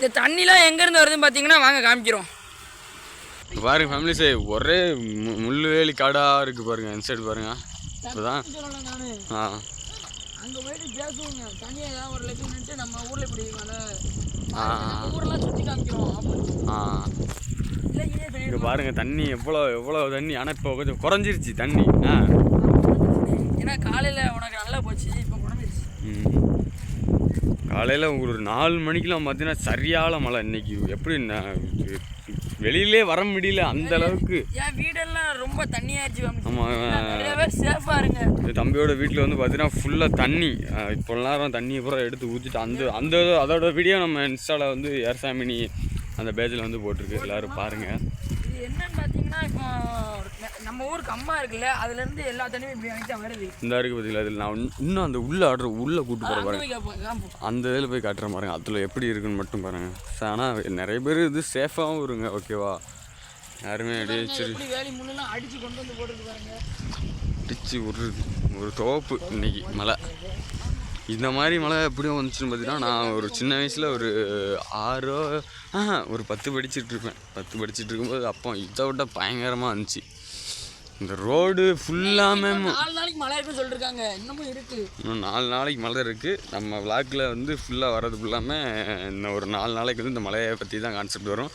இந்த தண்ணிலாம் எங்கேருந்து வருதுன்னு பார்த்தீங்கன்னா வாங்க காமிக்கிறோம். பாருங்க ஃபேமிலிஸே ஒரே மு- முள்ளுவேலி காடாக இருக்குது பாருங்க இந்த சைடு பாருங்க. இப்போதான். ஆ. அங்கே போயிட்டு பேசுவோங்க. தண்ணி ஏதாவது ஒரு நம்ம ஊரில் இப்படி ஆ. ஊரெல்லாம் சுற்றி காமிக்கிறோம். ஆ. இங்கே பாருங்க தண்ணி எவ்வளோ எவ்வளோ தண்ணி. ஆனால் இப்போ கொஞ்சம் குறைஞ்சிருச்சு தண்ணி. ஆ. ஏன்னா காலையில் உனக்கு நல்லா போச்சு இப்போ குறைஞ்சிருச்சு. காலையில் ஒரு நாலு மணிக்கெலாம் பார்த்தீங்கன்னா சரியான மழை. இன்னைக்கு எப்படி வெளியிலே வர முடியல அந்த அளவுக்கு. என் வீடெல்லாம் ரொம்ப தண்ணியாச்சு ஆமாம் சேஃபாக இருங்க. தம்பியோட வீட்டில் வந்து பார்த்தீங்கன்னா ஃபுல்லாக தண்ணி. இப்போ நேரம் தண்ணியை பூரா எடுத்து ஊற்றிட்டு அந்த அந்த அதோட வீடியோ நம்ம இன்ஸ்டாவில் வந்து ஏர்சாமினி அந்த பேஜில் வந்து போட்டிருக்கு. எல்லாரும் பாருங்கள் என்னன்னு பார்த்தீங்கன்னா இப்போ நம்ம ஊருக்கு அம்மா இருக்குல்ல அதுலேருந்து எல்லா தண்ணியும் இப்படி வருது. இந்த இருக்கு பார்த்தீங்களா இதில் நான் இன்னும் அந்த உள்ளே ஆர்டர் உள்ளே கூட்டு போகிற பாருங்க. அந்த இதில் போய் காட்டுறேன் பாருங்க. அதில் எப்படி இருக்குன்னு மட்டும் பாருங்கள் ஆனால் நிறைய பேர் இது சேஃபாகவும் இருங்க ஓகேவா யாருமே அப்படியே சரி. அடிச்சு கொண்டு வந்து போட்டுருக்கு பாருங்க. அடிச்சு விட்றது. ஒரு தோப்பு இன்னைக்கு மழை. இந்த மாதிரி மழை எப்படியும் வந்துச்சுன்னு பார்த்தீங்கன்னா நான் ஒரு சின்ன வயசில் ஒரு ஆறோ ஒரு பத்து படிச்சுட்டு இருப்பேன். பத்து படிச்சுட்டு இருக்கும்போது அப்போ இதை விட பயங்கரமாக இருந்துச்சு. இந்த ரோடு ஃபுல்லாமே நாலு நாளைக்கு மழை இருக்குன்னு சொல்லிருக்காங்க. இன்னமும் இருக்கு. இன்னும் நாலு நாளைக்கு மழை இருக்குது நம்ம விளாக்கில் வந்து ஃபுல்லாக வர்றது ஃபுல்லாமல் இன்னும் ஒரு நாலு நாளைக்கு வந்து இந்த மழையை பற்றி தான் கான்செப்ட் வரும்.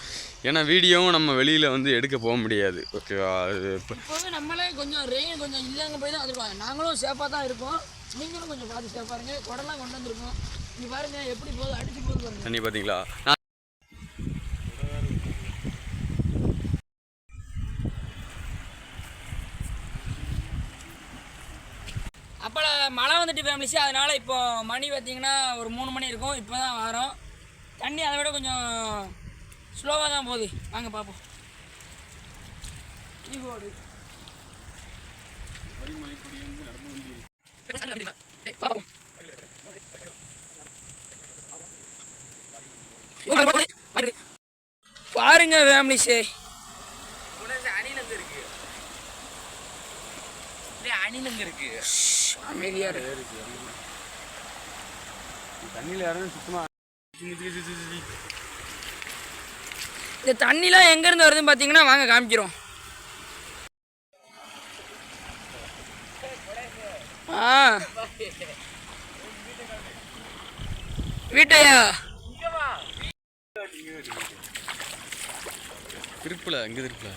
ஏன்னா வீடியோவும் நம்ம வெளியில் வந்து எடுக்க போக முடியாது. ஓகேவா அது இப்போ இப்போவே நம்மளே கொஞ்சம் ரெயின் கொஞ்சம் இல்லைங்க போய் தான் வந்துருக்கோம் நாங்களும் சேஃபாக தான் இருக்கோம். நீங்களும் கொஞ்சம் பார்த்து சேஃபாக இருங்க. குடம்லாம் கொண்டு வந்திருக்கோம். நீ பாருங்க எப்படி போகுது? அடிச்சு போகுது தண்ணி பார்த்தீங்களா நான் அப்போ மழை வந்துட்டு ஃபேமிலிஸ் அதனால இப்போ மணி பார்த்தீங்கன்னா ஒரு மூணு மணி இருக்கும் இப்போ தான் வரோம் தண்ணி அதை விட கொஞ்சம் ஸ்லோவாக தான் போகுது வாங்க பார்ப்போம். பார்ப்போம். பாருங்க ஃபேமிலிஸே அணிலங்க இருக்கு. அமைதியாக இருக்கு. தண்ணியில் யாரும் சுத்தமாக இந்த தண்ணிலாம் எங்கேருந்து வருதுன்னு பார்த்தீங்கன்னா வாங்க காமிக்கிறோம். ஆ. வீட்டையா? திருப்பில் இங்கே திருப்பில்.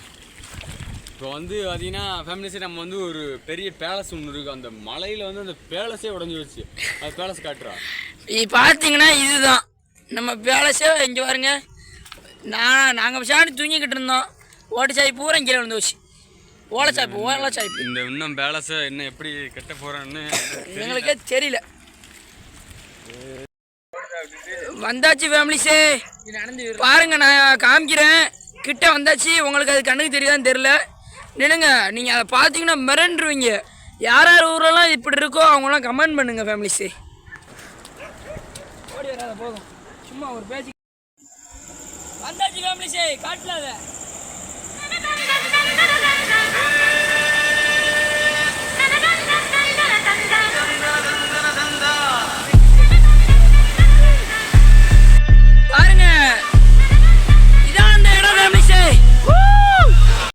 இப்போ வந்து பார்த்தீங்கன்னா ஃபேமிலிஸே நம்ம வந்து ஒரு பெரிய பேலஸ் ஒன்று இருக்குது அந்த மலையில் வந்து அந்த பேலஸே உடஞ்சி வச்சு அது பேலஸ் காட்டுறா. இது பார்த்தீங்கன்னா இதுதான். நம்ம பேலஸே இங்கே பாருங்க. நான் நாங்கள் சாணி தூங்கிக்கிட்டு இருந்தோம். ஓட்டு சாய் பூரா கீழே விழுந்து வச்சு ஓலைச்சாய்ப்பு ஓலைச்சாய்ப்பு இந்த இன்னும் பேலஸை என்ன எப்படி கட்ட போகிறேன்னு எங்களுக்கே தெரியல. வந்தாச்சு ஃபேமிலிஸே பாருங்க நான் காமிக்கிறேன். கிட்ட வந்தாச்சு. உங்களுக்கு அது கண்ணுக்கு தெரியுதான்னு தெரியல. நினைங்க நீங்கள் அதை பார்த்தீங்கன்னா மிரண்டுருவீங்க. யார் யார் ஊரெல்லாம் இப்படி இருக்கோ அவங்களாம் கமெண்ட் பண்ணுங்க ஃபேமிலிஸே ஓடி வராத போதும். சும்மா ஒரு பேச்சு. வந்தாச்சு ஃபேமிலிஸே காட்டலாத.